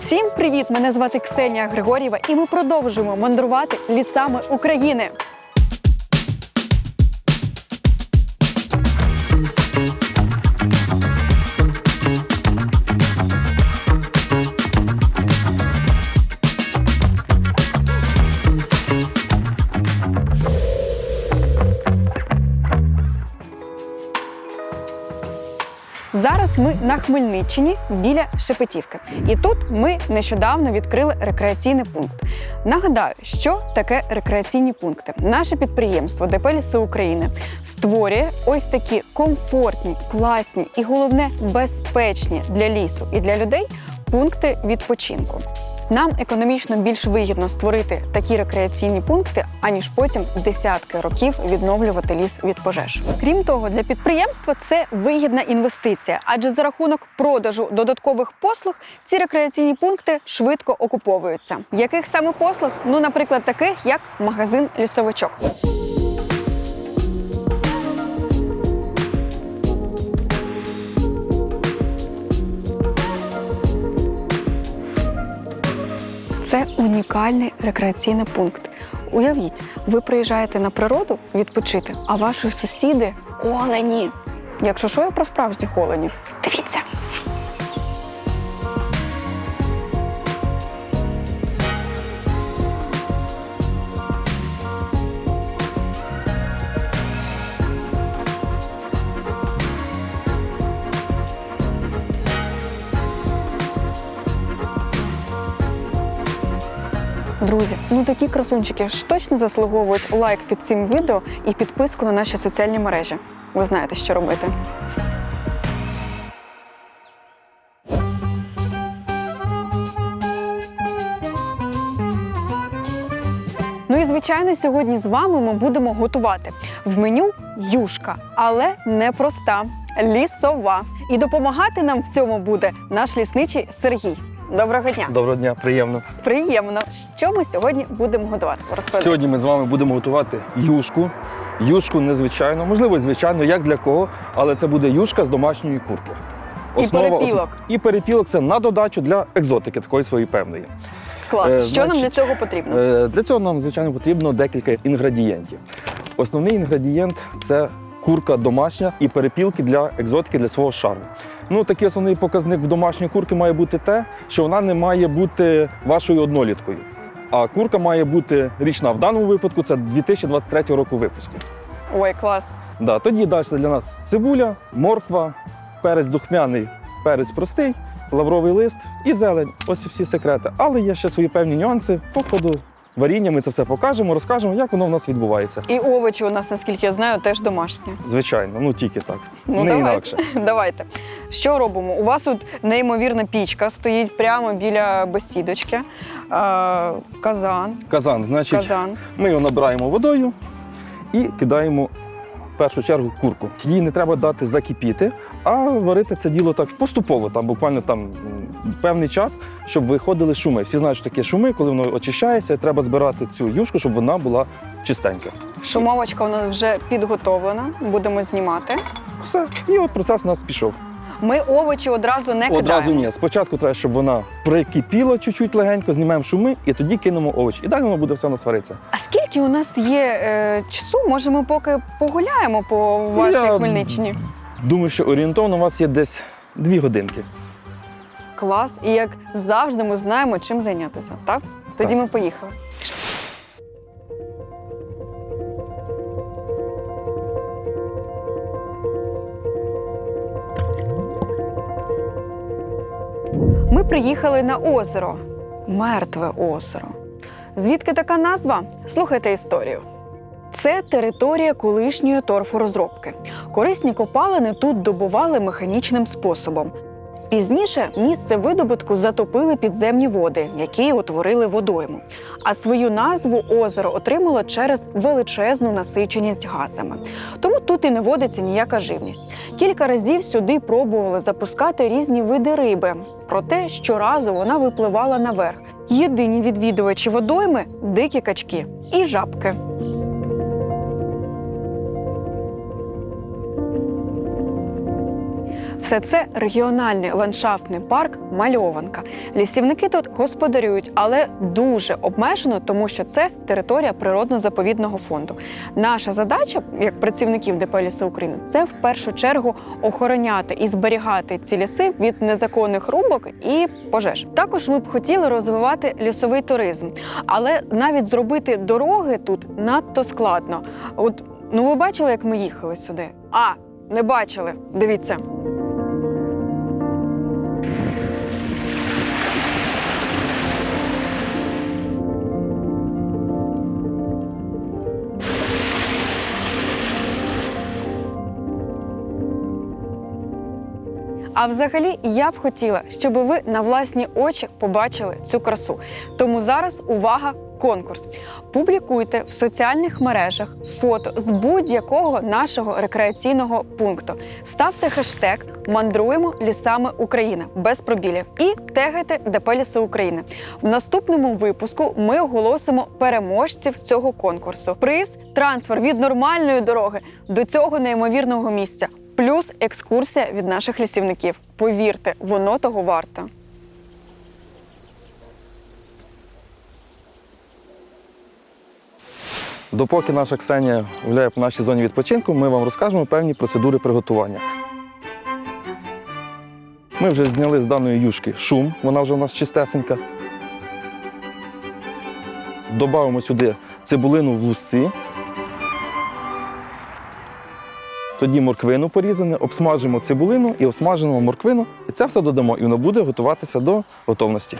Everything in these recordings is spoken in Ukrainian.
Всім привіт! Мене звати Ксенія Григорєва, і ми продовжуємо мандрувати лісами України. Зараз ми на Хмельниччині біля Шепетівки. І тут ми нещодавно відкрили рекреаційний пункт. Нагадаю, що таке рекреаційні пункти. Наше підприємство ДП «Ліси України створює ось такі комфортні, класні і головне безпечні для лісу і для людей пункти відпочинку. Нам економічно більш вигідно створити такі рекреаційні пункти, аніж потім десятки років відновлювати ліс від пожеж. Крім того, для підприємства це вигідна інвестиція, адже за рахунок продажу додаткових послуг ці рекреаційні пункти швидко окуповуються. Яких саме послуг? Ну, наприклад, таких як магазин лісовичок. Це унікальний рекреаційний пункт. Уявіть, ви приїжджаєте на природу відпочити, а ваші сусіди олені. Якщо що, я про справжніх оленів. Дивіться. Друзі, ну такі красунчики ж точно заслуговують лайк під цим відео і підписку на наші соціальні мережі. Ви знаєте, що робити. Ну і звичайно, сьогодні з вами ми будемо готувати в меню юшка, але не проста, лісова. І допомагати нам в цьому буде наш лісничий Сергій. Доброго дня! Доброго дня, приємно. Приємно. Що ми сьогодні будемо готувати? Розповідайте. Сьогодні ми з вами будемо готувати юшку. Юшку незвичайну, можливо, звичайно, як для кого, але це буде юшка з домашньої курки. І перепілок. І перепілок це на додачу для екзотики, такої своєї певної. Клас. Е, що нам для цього потрібно? Е, Для цього нам, звичайно, потрібно декілька інгредієнтів. Основний інгредієнт це курка домашня і перепілки для екзотики для свого шару. Ну, такий основний показник в домашньої курки має бути те, що вона не має бути вашою одноліткою. А курка має бути річна. В даному випадку це 2023 року випуску. Ой, клас. Да, тоді далі для нас цибуля, морква, перець духмяний, перець простий, лавровий лист і зелень. Ось і всі секрети. Але є ще свої певні нюанси. По ходу варіння ми це все покажемо, розкажемо, як воно в нас відбувається. І овочі у нас, наскільки я знаю, теж домашні. Звичайно, ну тільки так. Ну, не давайте. інакше. Давайте. Що робимо? У вас тут неймовірна пічка стоїть прямо біля бесідочки. Е, казан. Казан, значить, Казан. ми його набираємо водою і кидаємо в першу чергу курку. Її не треба дати закипіти, а варити це діло так поступово, там буквально там певний час, щоб виходили шуми. Всі знають, що таке шуми, коли воно очищається, треба збирати цю юшку, щоб вона була чистенька. Шумовочка вона вже підготовлена. Будемо знімати. Все, і от процес у нас пішов. Ми овочі одразу не Одразу ні. Спочатку треба, щоб вона прикипіла чуть-чуть легенько, знімаємо шуми і тоді кинемо овочі. І далі воно буде все насваритися. А скільки у нас є е, часу? Може, ми поки погуляємо по вашій Я- Хмельниччині? Думаю, що орієнтовно у вас є десь дві годинки. Клас. І як завжди, ми знаємо, чим зайнятися. Так? Тоді Так. ми поїхали. Ми приїхали на озеро. Мертве озеро. Звідки така назва? Слухайте історію. Це територія колишньої торфорозробки. Корисні копалини тут добували механічним способом. Пізніше місце видобутку затопили підземні води, які утворили водойму. А свою назву озеро отримало через величезну насиченість газами. Тому тут і не водиться ніяка живність. Кілька разів сюди пробували запускати різні види риби. Проте щоразу вона випливала наверх. Єдині відвідувачі водойми дикі качки і жабки. Все це регіональний ландшафтний парк Мальованка. Лісівники тут господарюють, але дуже обмежено, тому що це територія природно-заповідного фонду. Наша задача, як працівників ДП «Ліси України, це в першу чергу охороняти і зберігати ці ліси від незаконних рубок і пожеж. Також ми б хотіли розвивати лісовий туризм, але навіть зробити дороги тут надто складно. От ну ви бачили, як ми їхали сюди? А не бачили. Дивіться. А взагалі я б хотіла, щоб ви на власні очі побачили цю красу. Тому зараз увага! Конкурс. Публікуйте в соціальних мережах фото з будь-якого нашого рекреаційного пункту. Ставте хештег Мандруємо лісами Україна без пробілів і тегайте ДП «Ліси України. В наступному випуску ми оголосимо переможців цього конкурсу. Приз трансфер від нормальної дороги до цього неймовірного місця. Плюс екскурсія від наших лісівників. Повірте, воно того варте. Допоки наша Ксенія гуляє по нашій зоні відпочинку, ми вам розкажемо певні процедури приготування. Ми вже зняли з даної юшки шум, вона вже у нас чистесенька. Добавимо сюди цибулину в лусці. Тоді морквину порізане, обсмажимо цибулину і обсмажимо морквину. І це все додамо, і воно буде готуватися до готовності.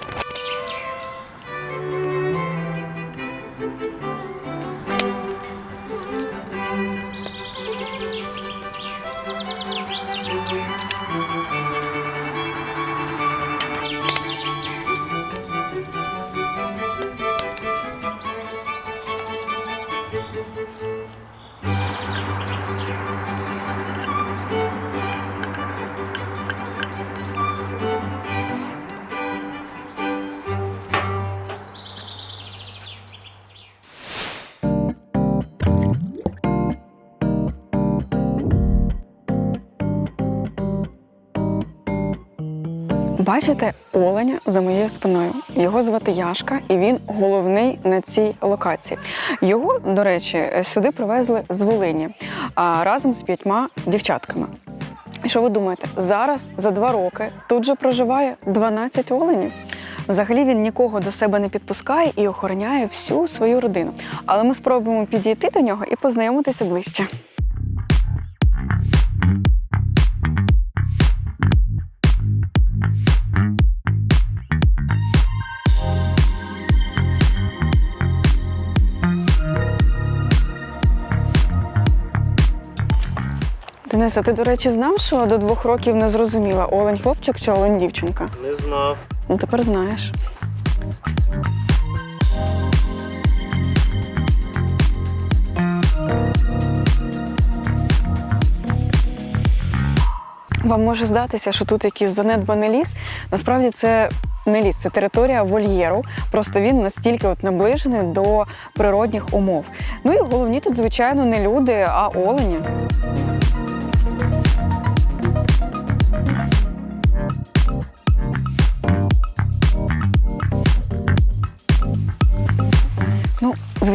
Бачите оленя за моєю спиною. Його звати Яшка, і він головний на цій локації. Його, до речі, сюди привезли з Волині разом з п'ятьма дівчатками. І що ви думаєте, зараз за два роки тут же проживає 12 оленів. Взагалі він нікого до себе не підпускає і охороняє всю свою родину. Але ми спробуємо підійти до нього і познайомитися ближче. Дениса, ти, до речі, знав, що до двох років не зрозуміла, олень хлопчик чи олень дівчинка? Не знав. Ну тепер знаєш. Вам може здатися, що тут якийсь занедбаний ліс. Насправді це не ліс, це територія вольєру. Просто він настільки от наближений до природних умов. Ну і головні тут, звичайно, не люди, а олені.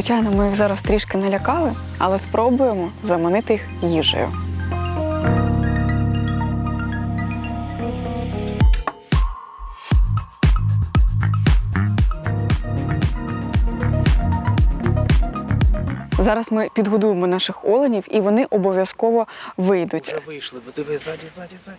Звичайно, ми їх зараз трішки налякали, але спробуємо заманити їх їжею. Зараз ми підгодуємо наших оленів, і вони обов'язково вийдуть. Вже вийшли, бо диви, ззаді, ззаді, ззаді.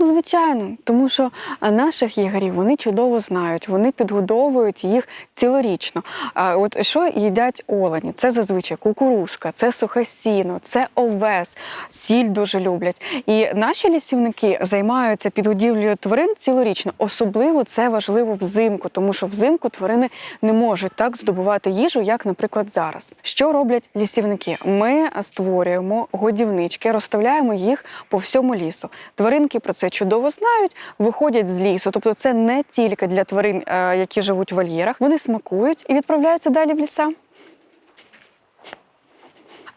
Ну, звичайно, тому що наших єгерів вони чудово знають, вони підгодовують їх цілорічно. А от що їдять олені? Це зазвичай кукурузка, це сухе сіно, це овес, сіль дуже люблять. І наші лісівники займаються підгодівлею тварин цілорічно. Особливо це важливо взимку, тому що взимку тварини не можуть так здобувати їжу, як, наприклад, зараз. Що роблять лісівники? Ми створюємо годівнички, розставляємо їх по всьому лісу. Тваринки про це чудово знають, виходять з лісу. Тобто, це не тільки для тварин, е, які живуть в вольєрах. Вони смакують і відправляються далі в ліса.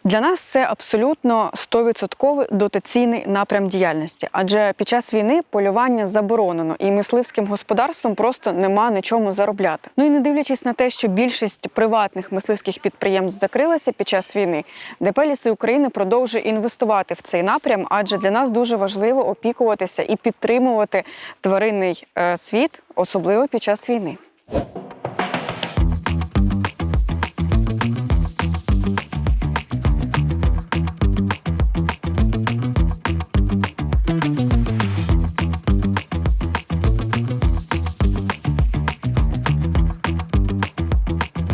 Для нас це абсолютно 100% дотаційний напрям діяльності, адже під час війни полювання заборонено, і мисливським господарством просто нема на чому заробляти. Ну і не дивлячись на те, що більшість приватних мисливських підприємств закрилася під час війни, ДП «Ліси України продовжує інвестувати в цей напрям, адже для нас дуже важливо опікуватися і підтримувати тваринний е, світ, особливо під час війни.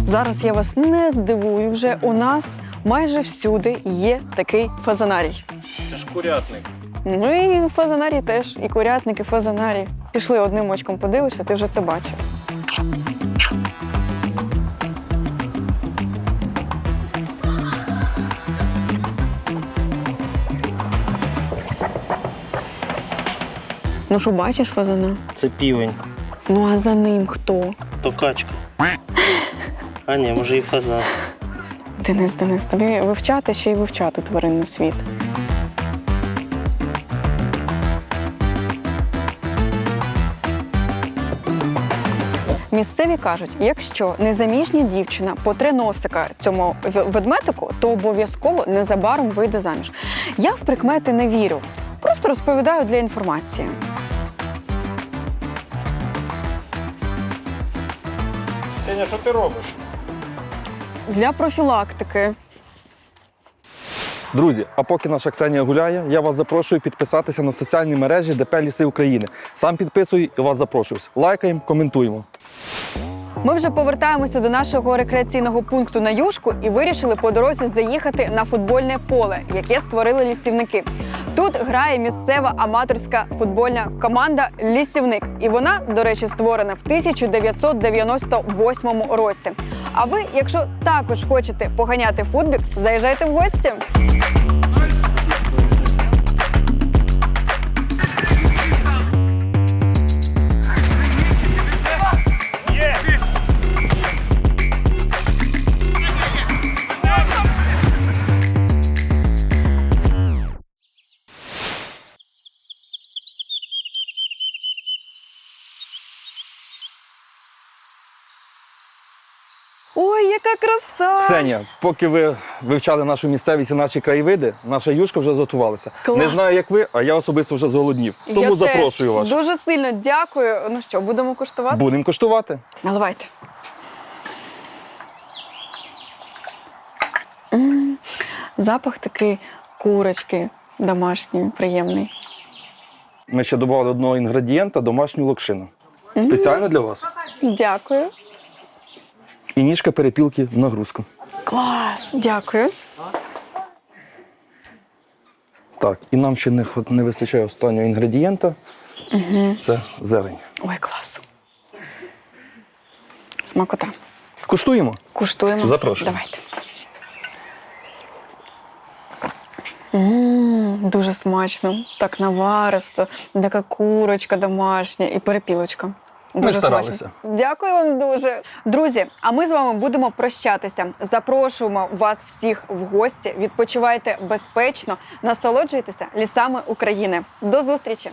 Зараз я вас не здивую вже. У нас майже всюди є такий фазанарій. Це ж курятник. Ну і фазанарій теж, і курятник, і фазанарій. Пішли одним очком подивишся, ти вже це бачив. Ну що, бачиш фазана? Це півень. Ну а за ним хто? То качка. А ні, може і фазан. Денис, Денис, тобі вивчати ще й вивчати тваринний світ. Місцеві кажуть, якщо незаміжня дівчина потре носика цьому в- ведмедику, то обов'язково незабаром вийде заміж. Я в прикмети не вірю, просто розповідаю для інформації. Сеня, що ти робиш? Для профілактики. Друзі, а поки наша Ксенія гуляє, я вас запрошую підписатися на соціальні мережі ДП Ліси України. Сам підписую і вас запрошую. Лайкаємо, коментуємо. Ми вже повертаємося до нашого рекреаційного пункту на юшку і вирішили по дорозі заїхати на футбольне поле, яке створили лісівники. Тут грає місцева аматорська футбольна команда Лісівник. І вона, до речі, створена в 1998 році. А ви, якщо також хочете поганяти футбік, заїжджайте в гості. Яка краса! Ксенія, поки ви вивчали нашу місцевість і наші краєвиди, наша юшка вже зготувалася. Клас. Не знаю, як ви, а я особисто вже зголоднів. Тому Я запрошую теж вас. Дуже сильно дякую. Ну що, будемо куштувати? Будемо коштувати. Наливайте. М, Запах такий курочки домашній, приємний. Ми ще додали одного інгредієнта домашню локшину. Спеціально для вас. Дякую. І ніжка перепілки в нагрузку. Клас, дякую. Так, і нам ще не, хват- не вистачає останнього інгредієнта. Це зелень. Ой, клас. Смакота. Куштуємо. Куштуємо. Запрошую. Давайте. М, дуже смачно, так наваристо, така курочка домашня і перепілочка. Дуже старалися. смачно. Дякую вам дуже. Друзі, а ми з вами будемо прощатися. Запрошуємо вас всіх в гості. Відпочивайте безпечно, насолоджуйтеся лісами України. До зустрічі!